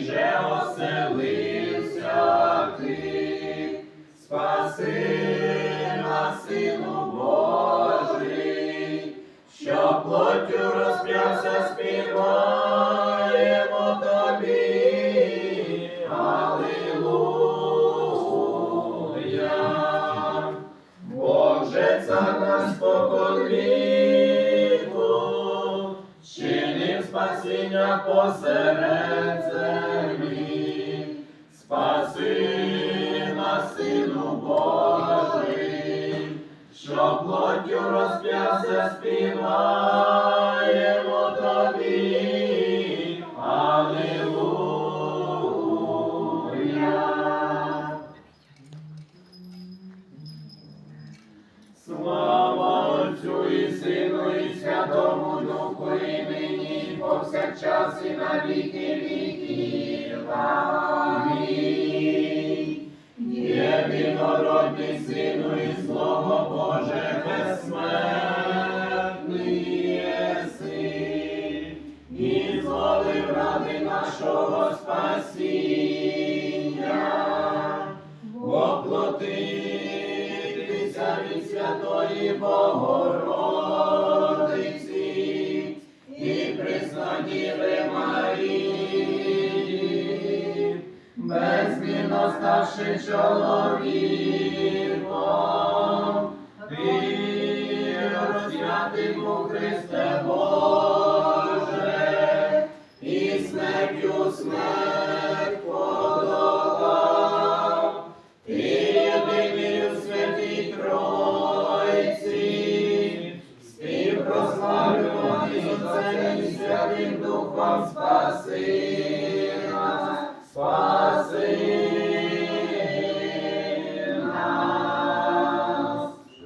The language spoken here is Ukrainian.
же оселився ти, спаси нас, Сину Божий, що плоттю розп'явся, співаємо тобі. Алілуя. Боже, цар наш спокон віку, чинив спасіння посеред Сину Божий, що плоттю розп'явся, співаємо тобі. Алілуя. Слава Отцю і Сину, і Святому Духу, і нині, повсякчас, і на віки віків. Воплотитися від Святої Богородиці і присноділи Марії, безмінно ставши чоловіком, ти розп'ятий був Христе Боже, vos passei.